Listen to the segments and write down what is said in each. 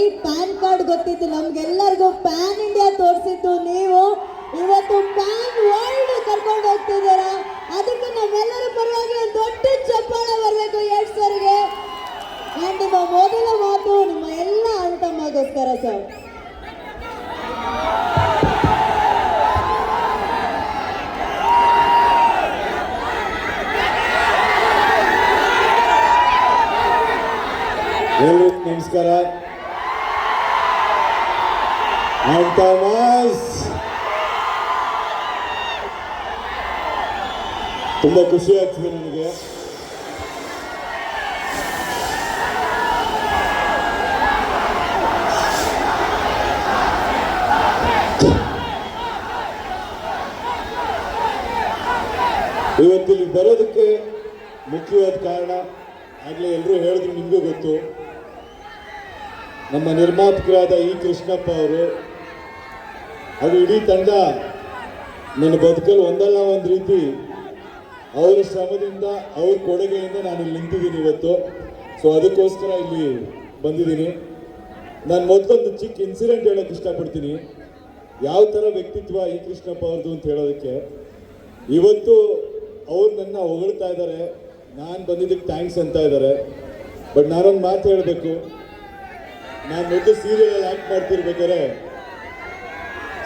ಬರೀ PAN card ಗೊತ್ತಿತ್ತು, ನಮ್ಗೆಲ್ಲರಿಗೂ PAN India ತೋರಿಸಿದ್ದು ನೀವು. ಇವತ್ತು ಪ್ಯಾನ್ ವರ್ಲ್ಡ್ ಕರ್ಕೊಂಡು ಹೋಗ್ತಿದ್ದೀರಾ? ಅದಕ್ಕೆ ನಮ್ಮೆಲ್ಲರ ಪರವಾಗಿ ದೊಡ್ಡ ಚಪ್ಪಾಳ ಬರಬೇಕು ಎರಡ್ ಸರ್ಗೆ. ನಿಮ್ಮ ಮೊದಲ ಮಾತು, ನಿಮ್ಮ ಎಲ್ಲ ಅಂತಮ್ಮಗೋಸ್ಕರ ಸರ್ ನಮಸ್ಕಾರ. ತುಂಬ ತುಂಬಾ ಖುಷಿ ಆಗ್ತಿದೆ ನನಗೆ. ಇವತ್ತಿಲ್ಲಿ ಬರೋದಕ್ಕೆ ಮುಖ್ಯವಾದ ಕಾರಣ, ಆಗಲೇ ಎಲ್ಲರೂ ಹೇಳಿದ್ರು ನಿಮಗೂ ಗೊತ್ತು, ನಮ್ಮ ನಿರ್ಮಾಪಕರಾದ ಇ ಕೃಷ್ಣಪ್ಪ ಅವರು ಅದು ಇಡೀ ತಂಡ ನನ್ನ ಬದುಕಲ್ಲಿ ಒಂದಲ್ಲ ಒಂದು ರೀತಿ ಅವರ ಶ್ರಮದಿಂದ, ಅವ್ರ ಕೊಡುಗೆಯಿಂದ ನಾನು ಇಲ್ಲಿ ನಿಂತಿದ್ದೀನಿ ಇವತ್ತು. ಸೊ ಅದಕ್ಕೋಸ್ಕರ ಇಲ್ಲಿ ಬಂದಿದ್ದೀನಿ. ನಾನು ಮೊದಲೊಂದು ಚಿಕ್ಕ ಇನ್ಸಿಡೆಂಟ್ ಹೇಳೋಕ್ಕೆ ಇಷ್ಟಪಡ್ತೀನಿ. ಯಾವ ಥರ ವ್ಯಕ್ತಿತ್ವ ಈ ಕೃಷ್ಣಪ್ಪ ಅವ್ರದ್ದು ಅಂತ ಹೇಳೋದಕ್ಕೆ, ಇವತ್ತು ಅವ್ರು ನನ್ನ ಹೊಗಳ್ತಾ ಇದ್ದಾರೆ ನಾನು ಬಂದಿದ್ದಕ್ಕೆ ಥ್ಯಾಂಕ್ಸ್ ಅಂತ ಇದ್ದಾರೆ ಬಟ್ ನಾನೊಂದು ಮಾತು ಹೇಳಬೇಕು. ನಾನು ಮೊದಲು ಸೀರಿಯಲ್ ಆ್ಯಕ್ಟ್ ಮಾಡ್ತಿರ್ಬೇಕಾದ್ರೆ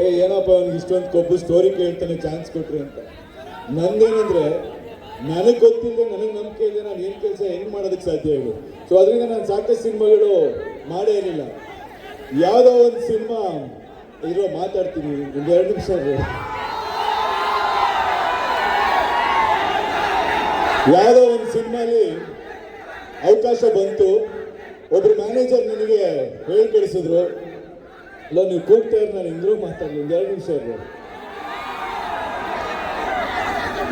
ಏ, ಏನಪ್ಪ, ಅವ್ನಿಗೆ ಇಷ್ಟೊಂದು ಕೊಬ್ಬು ಸ್ಟೋರಿ ಕೇಳ್ತಾನೆ ಚಾನ್ಸ್ ಕೊಟ್ರಿ ಅಂತ. ನಂದೇನಂದ್ರೆ ನನಗೆ ಗೊತ್ತಿಲ್ಲದೆ ನನಗೆ ನಂಬಿಕೆ ಇದೆ, ನಾನು ಏನು ಕೆಲಸ ಹೆಂಗೆ ಮಾಡೋದಕ್ಕೆ ಸಾಧ್ಯ ಹೇಳು. ಸೊ ಅದರಿಂದ ನಾನು ಸಾಕಷ್ಟು ಸಿನಿಮಾಗಳು ಮಾಡೇ ಇರಲಿಲ್ಲ ಯಾವುದೋ ಒಂದು ಸಿನಿಮಾ ಇರೋ, ಮಾತಾಡ್ತೀನಿ, ಒಂದು ಎರಡು ನಿಮಿಷ. ಯಾವುದೋ ಒಂದು ಸಿನಿಮಾಲಿ ಅವಕಾಶ ಬಂತು. ಒಬ್ಬರು ಮ್ಯಾನೇಜರ್ ನನಗೆ ಹೇಳಿ ಇಲ್ಲ ನೀವು ಕೂಗ್ತಾ ಇರೋ ನಾನು ಇಂದ್ರೂ ಮಾತಾಡಲಿ ಒಂದು ಎರಡು ನಿಮಿಷ ಇರು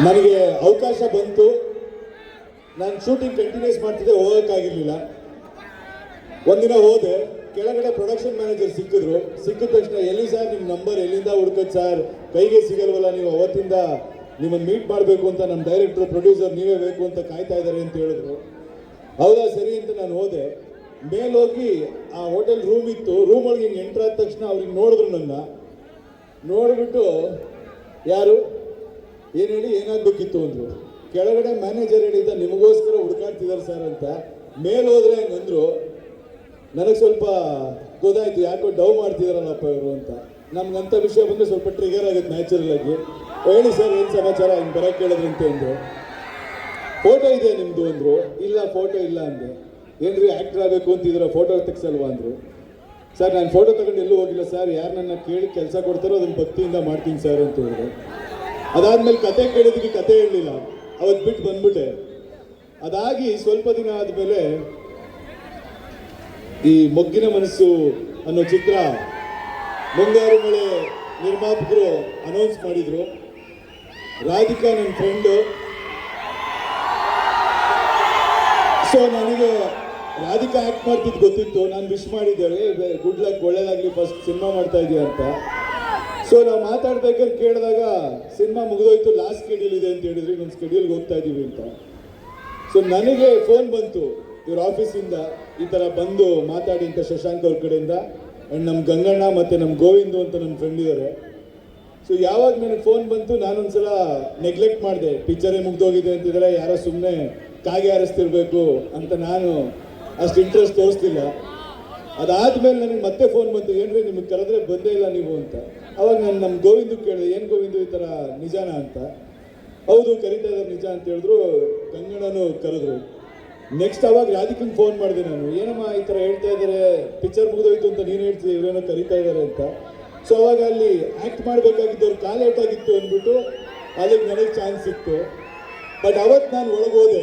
ನನಗೆ ಅವಕಾಶ ಬಂತು. ನಾನು ಶೂಟಿಂಗ್ ಕಂಟಿನ್ಯೂಸ್ ಮಾಡ್ತಿದ್ದೆ ಹೋಗೋಕ್ಕಾಗಿರ್ಲಿಲ್ಲ. ಒಂದಿನ ಹೋದೆ. ಕೆಳಗಡೆ ಪ್ರೊಡಕ್ಷನ್ ಮ್ಯಾನೇಜರ್ ಸಿಕ್ಕಿದ್ರು. ಸಿಕ್ಕಿದ ತಕ್ಷಣ ಎಲ್ಲಿ ಸರ್ ನಿಮ್ಮ ನಂಬರ್ ಎಲ್ಲಿಂದ ಹುಡ್ಕೋದು ಸರ್ ಕೈಗೆ ಸಿಗಲ್ವಲ್ಲ ನೀವು ಅವತ್ತಿಂದ ನಿಮ್ಮನ್ನು ಮೀಟ್ ಮಾಡಬೇಕು ಅಂತ ನಮ್ಮ ಡೈರೆಕ್ಟರ್ ಪ್ರೊಡ್ಯೂಸರ್ ನೀವೇ ಬೇಕು ಅಂತ ಕಾಯ್ತಾ ಇದ್ದಾರೆ ಅಂತ ಹೇಳಿದ್ರು. ಹೌದಾ ಸರಿ ಅಂತ ನಾನು ಹೋದೆ. ಮೇಲೋಗಿ ಆ ಹೋಟೆಲ್ ರೂಮ್ ಇತ್ತು. ರೂಮ್ ಒಳಗೆ ಹಿಂಗೆ ಎಂಟ್ರ್ ಆದ ತಕ್ಷಣ ಅವ್ರಿಗೆ ನೋಡಿದ್ರು ನನ್ನ. ನೋಡಿಬಿಟ್ಟು, ಯಾರು? ಏನು ಹೇಳಿ, ಏನಾಗಬೇಕಿತ್ತು ಅಂದರು. ಕೆಳಗಡೆ ಮ್ಯಾನೇಜರ್ ಹೇಳಿದ್ದ, ನಿಮಗೋಸ್ಕರ ಹುಡುಕಾಡ್ತಿದ್ದಾರೆ ಸರ್ ಅಂತ. ಮೇಲೆ ಹೋದ್ರೆ ಹಂಗಂದ್ರು ನನಗೆ ಸ್ವಲ್ಪ ಗೊತ್ತಾಯ್ತು, ಯಾಕೋ ಡವ್ ಮಾಡ್ತಿದಾರಲ್ಲಪ್ಪ ಇವರು ಅಂತ. ನಮ್ಗಂಥ ವಿಷಯ ಬಂದರೆ ಸ್ವಲ್ಪ ಟ್ರಿಗರ್ ಆಗುತ್ತೆ ನ್ಯಾಚುರಲ್ ಆಗಿ. ಹೇಳಿ ಸರ್ ಏನು ಸಮಾಚಾರ? ಹಿಂಗೆ ಬರೋಕ್ಕೆ ಕೇಳಿದ್ರಂತೆ ಅಂದರು. ಫೋಟೋ ಇದೆ ನಿಮ್ಮದು ಅಂದರು. ಇಲ್ಲ ಫೋಟೋ ಇಲ್ಲ ಅಂದೆ. ಏನ್ರಿ ಆಕ್ಟರ್ ಆಗಬೇಕು ಅಂತಿದ್ರೆ ಫೋಟೋ ತೆಗ್ಸಲ್ವಾ ಅಂದರು? ಸರ್, ನಾನು ಫೋಟೋ ತಗೊಂಡು ಎಲ್ಲೂ ಹೋಗಿಲ್ಲ ಸರ್. ಯಾರು ನನ್ನ ಕೇಳಿ ಕೆಲಸ ಕೊಡ್ತಾರೋ ಅದನ್ನು ಭಕ್ತಿಯಿಂದ ಮಾಡ್ತೀನಿ ಸರ್ ಅಂತ ಹೇಳಿದ್ರು. ಅದಾದ್ಮೇಲೆ ಕತೆ ಕೇಳಿದಕ್ಕೆ ಕತೆ ಹೇಳಲಿಲ್ಲ ಅವತ್ತು ಬಿಟ್ಟು ಬಂದ್ಬಿಟ್ಟೆ. ಅದಾಗಿ ಸ್ವಲ್ಪ ದಿನ ಆದಮೇಲೆ ಈ ಮೊಗ್ಗಿನ ಮನಸ್ಸು ಅನ್ನೋ ಚಿತ್ರ ಮುಂಗಾರು ಮಳೆ ನಿರ್ಮಾಪಕರು ಅನೌನ್ಸ್ ಮಾಡಿದ್ರು. ರಾಧಿಕಾ ನನ್ನ ಫ್ರೆಂಡು ಸೊ ನನಗೆ ರಾಧಿಕಾ ಆ್ಯಕ್ಟ್ ಮಾಡ್ತಿದ್ದು ಗೊತ್ತಿತ್ತು. ನಾನು ವಿಶ್ ಮಾಡಿದ್ದೇವೆ ಗುಡ್ ಲಕ್ ಒಳ್ಳೇದಾಗಲಿ ಫಸ್ಟ್ ಸಿನಿಮಾ ಮಾಡ್ತಾ ಇದೀಯ ಅಂತ. ಸೊ ನಾವು ಮಾತಾಡ್ಬೇಕಂತ ಕೇಳಿದಾಗ ಸಿನಿಮಾ ಮುಗಿದೋಯ್ತು ಲಾಸ್ಟ್ ಸ್ಕೆಡ್ಯೂಲ್ ಇದೆ ಅಂತ ಹೇಳಿದ್ರಿ ನಮ್ಮ ಸ್ಕೆಡ್ಯೂಲ್ ಹೋಗ್ತಾ ಇದ್ದೀವಿ ಅಂತ. ಸೊ ನನಗೆ ಫೋನ್ ಬಂತು, ಇವ್ರ ಆಫೀಸಿಂದ ಈ ಥರ ಬಂದು ಮಾತಾಡಿ ಅಂತ ಶಶಾಂಕ್ ಅವ್ರ ಕಡೆಯಿಂದ. ಆ್ಯಂಡ್ ನಮ್ಮ ಗಂಗಣ್ಣ ಮತ್ತು ನಮ್ಮ ಗೋವಿಂದು ಅಂತ ನನ್ನ ಫ್ರೆಂಡ್ ಇದ್ದಾರೆ ಸೊ ಯಾವಾಗ ನನಗೆ ಫೋನ್ ಬಂತು, ನಾನೊಂದ್ಸಲ ನೆಗ್ಲೆಕ್ಟ್ ಮಾಡಿದೆ. ಪಿಕ್ಚರೇ ಮುಗ್ದೋಗಿದೆ ಅಂತಿದ್ರೆ ಯಾರೋ ಸುಮ್ಮನೆ ಕಾಗೆ ಹಾರಿಸ್ತಿರ್ಬೇಕು ಅಂತ ನಾನು ಅಷ್ಟು ಇಂಟ್ರೆಸ್ಟ್ ತೋರಿಸ್ತಿಲ್ಲ ಅದಾದ್ಮೇಲೆ ನನಗೆ ಮತ್ತೆ ಫೋನ್ ಬಂತು, ಏನ್ರಿ ನಿಮಗೆ ಕರೆದ್ರೆ ಬಂದೇ ಇಲ್ಲ ನೀವು ಅಂತ. ಅವಾಗ ನಾನು ನಮ್ಮ ಗೋವಿಂದು ಕೇಳಿದೆ, ಏನು ಗೋವಿಂದು ಈ ಥರ ನಿಜಾನ ಅಂತ? ಹೌದು, ಕರಿತಾ ಇದ್ದಾರೆ ನಿಜ ಅಂತ ಹೇಳಿದ್ರು ಕನ್ನಡನು ಕರೆದ್ರು. ನೆಕ್ಸ್ಟ್ ಅವಾಗ ರಾಧಿಕಂಗೆ ಫೋನ್ ಮಾಡಿದೆ ನಾನು, ಏನಮ್ಮ ಈ ಥರ ಹೇಳ್ತಾ ಇದ್ದಾರೆ? ಪಿಕ್ಚರ್ ಮುಗಿದೋಯ್ತು ಅಂತ ನೀನು ಹೇಳ್ತೀವಿ ಇವರೇನೋ ಕರಿತಾ ಇದ್ದಾರೆ ಅಂತ. ಸೊ ಅವಾಗ ಅಲ್ಲಿ ಆ್ಯಕ್ಟ್ ಮಾಡಬೇಕಾಗಿದ್ದವ್ರು ಕಾಲೇಟಾಗಿತ್ತು ಅಂದ್ಬಿಟ್ಟು, ಅದಕ್ಕೆ ನನಗೆ ಚಾನ್ಸ್ ಸಿಕ್ತು ಬಟ್ ಅವತ್ತು ನಾನು ಒಳಗೋದೆ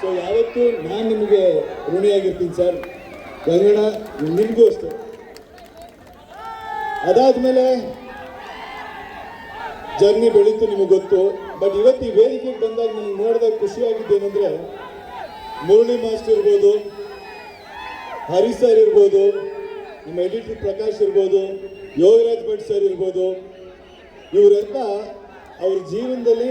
ಸೊ ಯಾವತ್ತೂ ನಾನು ನಿಮಗೆ ಋಣಿಯಾಗಿರ್ತೀನಿ ಸರ್ ಕನ್ನಡ ನಿಮಗೂ ಅಷ್ಟೇ. ಅದಾದ್ಮೇಲೆ, ಜರ್ನಿ ಬೆಳೀತು ನಿಮಗೆ ಗೊತ್ತು. ಬಟ್ ಇವತ್ತು ಈ ವೇದಿಕೆಗೆ ಬಂದಾಗ ನನಗೆ ನೋಡಿದಾಗ ಖುಷಿಯಾಗಿದ್ದೇನೆಂದ್ರೆ ಮುರಳಿ ಮಾಸ್ಟರ್ ಇರ್ಬೋದು, ಹರಿ ಸರ್ ಇರ್ಬೋದು, ನಮ್ಮ ಎಡಿಟರ್ ಪ್ರಕಾಶ್ ಇರ್ಬೋದು, ಯೋಗರಾಜ್ ಭಟ್ ಸರ್ ಇರ್ಬೋದು, ಇವರೆಲ್ಲ ಅವ್ರ ಜೀವನದಲ್ಲಿ